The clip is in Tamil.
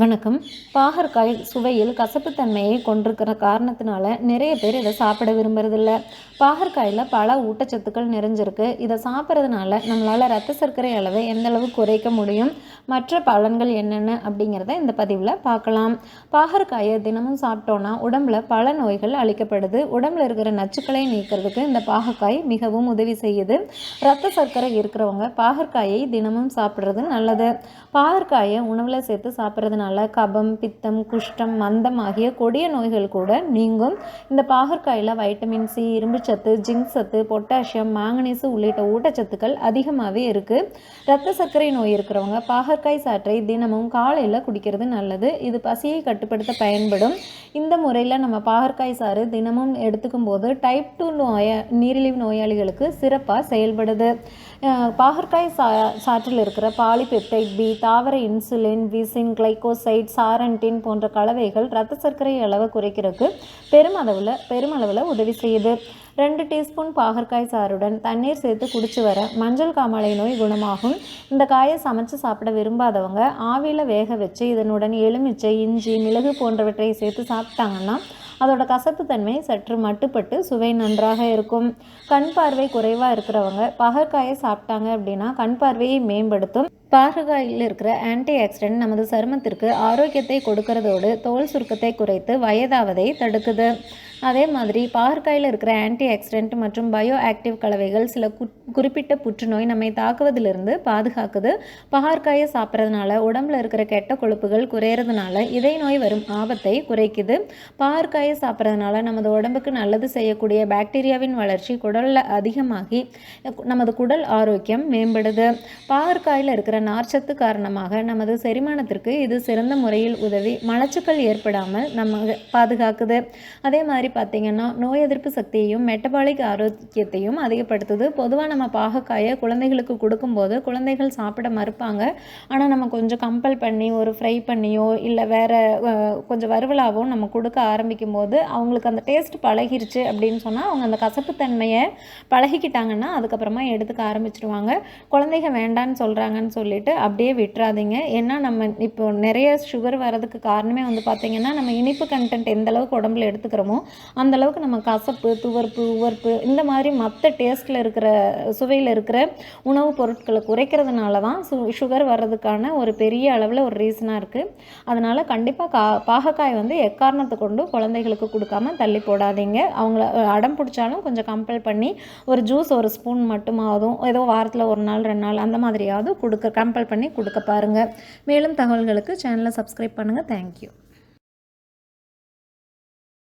வணக்கம். பாகற்காய் சுவையில் கசப்புத்தன்மையை கொண்டிருக்கிற காரணத்தினால நிறைய பேர் இதை சாப்பிட விரும்புறதில்ல. பாகற்காயில் பல ஊட்டச்சத்துக்கள் நிறைஞ்சிருக்கு. இதை சாப்பிட்றதுனால நம்மளால் ரத்த சர்க்கரை அளவை எந்த அளவு குறைக்க முடியும் மற்ற பலன்கள் என்னென்ன அப்படிங்கிறத இந்த பதிவில் பார்க்கலாம். பாகற்காயை தினமும் சாப்பிட்டோன்னா உடம்புல பல நோய்கள் அளிக்கப்படுது. உடம்புல இருக்கிற நச்சுக்களை நீக்கிறதுக்கு இந்த பாகற்காய் மிகவும் உதவி செய்யுது. ரத்த சர்க்கரை இருக்கிறவங்க பாகற்காயை தினமும் சாப்பிட்றது நல்லது. பாகற்காயை உணவில் சேர்த்து சாப்பிட்றதுனால கபம் பித்தம் குஷ்டம் மந்தம் ஆகிய கொடிய நோய்கள் கூட நீங்கும். இந்த பாகற்காயில் வைட்டமின் சி இரும்புச்சத்து ஜிங்க் சத்து பொட்டாசியம் மாங்கனீசு உள்ளிட்ட ஊட்டச்சத்துக்கள் அதிகமாகவே இருக்குது ரத்த சர்க்கரை நோய் இருக்கிறவங்க பாகற்காய் சாற்றை தினமும் காலையில் குடிக்கிறது நல்லது. இது பசியை கட்டுப்படுத்த பயன்படும். இந்த முறையில் நம்ம பாகற்காய் சாறு தினமும் எடுத்துக்கும் போது டைப் டூ நோய நீரிழிவு நோயாளிகளுக்கு சிறப்பாக செயல்படுது. பாகற்காய் சா சாற்றில் இருக்கிற பாலிபெப்டைட் பி தாவர இன்சுலின் விசின் கிளைகோசைட் சாரண்டின் போன்ற கலவைகள் ரத்த சர்க்கரை அளவை குறைக்கிறதுக்கு பெருமளவில் பெருமளவில் உதவி செய்யுது. ரெண்டு டீஸ்பூன் பாகற்காய் சாறுடன் தண்ணீர் சேர்த்து குடிச்சு வர மஞ்சள் காமாலை நோய் குணமாகும். இந்த காயை சமைச்சு சாப்பிட விரும்பாதவங்க ஆவியில் வேக வச்சு இதனுடன் எலுமிச்சை இஞ்சி மிளகு போன்றவற்றை சேர்த்து சாப்பிட்டாங்கன்னா அதோட கசப்புத்தன்மை சற்று மட்டுப்பட்டு சுவை நன்றாக இருக்கும். கண் பார்வை குறைவாக இருக்கிறவங்க பகற்காயை சாப்பிட்டாங்க அப்படின்னா கண் பார்வையை மேம்படுத்தும். பாகற்காயில் இருக்கிற ஆன்டி ஆக்சிடென்ட் நமது சருமத்திற்கு ஆரோக்கியத்தை கொடுக்கறதோடு தோல் சுருக்கத்தை குறைத்து வயதாவதை தடுக்குது. அதே மாதிரி பாகற்காயில் இருக்கிற ஆன்டி ஆக்சிடென்ட் மற்றும் பயோ ஆக்டிவ் கலவைகள் சில கு- குறிப்பிட்ட புற்றுநோய் நம்மை தாக்குவதிலிருந்து பாதுகாக்குது. பாகற்காயை சாப்பிட்றதுனால உடம்புல இருக்கிற கெட்ட கொழுப்புகள் குறையிறதுனால இதய நோய் வரும் ஆபத்தை குறைக்குது. பாகற்காயை சாப்பிட்றதுனால நமது உடம்புக்கு நல்லது செய்யக்கூடிய பாக்டீரியாவின் வளர்ச்சி குடலில் அதிகமாகி நமது குடல் ஆரோக்கியம் மேம்படுது. பாகற்காயில் இருக்கிற நார்ச்சத்து காரணமாக நமது செரிமானத்திற்கு இது சிறந்த முறையில் உதவி மலச்சுக்கள் ஏற்படாமல் நம்ம பாதுகாக்குது. அதே மாதிரி பார்த்திங்கன்னா நோய் எதிர்ப்பு சக்தியையும் மெட்டபாலிக் ஆரோக்கியத்தையும் அதிகப்படுத்துது. பொதுவாக நம்ம பாகக்காயை குழந்தைகளுக்கு கொடுக்கும்போது குழந்தைகள் சாப்பிட மறுப்பாங்க. ஆனால் நம்ம கொஞ்சம் கம்பல் பண்ணி ஒரு ஃப்ரை பண்ணியோ இல்லை வேறு கொஞ்சம் வறுவலாவோ நம்ம கொடுக்க ஆரம்பிக்கும் போது அவங்களுக்கு அந்த டேஸ்ட் பழகிருச்சு அப்படின்னு சொன்னால் அவங்க அந்த கசப்புத்தன்மையை பழகிக்கிட்டாங்கன்னா அதுக்கப்புறமா எடுத்துக்க ஆரம்பிச்சிடுவாங்க குழந்தைங்க வேண்டான்னு சொல்கிறாங்கன்னு சொல்லிட்டு அப்படியே விட்டுறாதீங்க. ஏன்னா நம்ம இப்போ நிறைய சுகர் வர்றதுக்கு காரணமே வந்து பார்த்திங்கன்னா நம்ம இனிப்பு கண்டென்ட் எந்த அளவுக்கு உடம்புல எடுத்துக்கிறோமோ அந்த அளவுக்கு நம்ம கசப்பு துவர்ப்பு உவர்ப்பு இந்த மாதிரி மற்ற டேஸ்ட்டில் இருக்கிற சுவையில் இருக்கிற உணவுப் பொருட்களை குறைக்கிறதுனால தான் சு சுகர் வர்றதுக்கான ஒரு பெரிய அளவில் ஒரு ரீசனாக இருக்குது அதனால் கண்டிப்பாக கா பாகக்காய் வந்து எக்காரணத்தை கொண்டு குழந்தைகளுக்கு கொடுக்காம தள்ளி போடாதீங்க. அவங்கள அடம் பிடிச்சாலும் கொஞ்சம் கம்பல் பண்ணி ஒரு ஜூஸ் ஒரு ஸ்பூன் மட்டுமாவதும் ஏதோ வாரத்தில் ஒரு நாள் ரெண்டு நாள் அந்த மாதிரியாவது கொடுக்க கம்பல் பண்ணி கொடுக்க பாருங்கள் மேலும் தகவல்களுக்கு சேனலை சப்ஸ்கிரைப் பண்ணுங்கள் தேங்க்யூ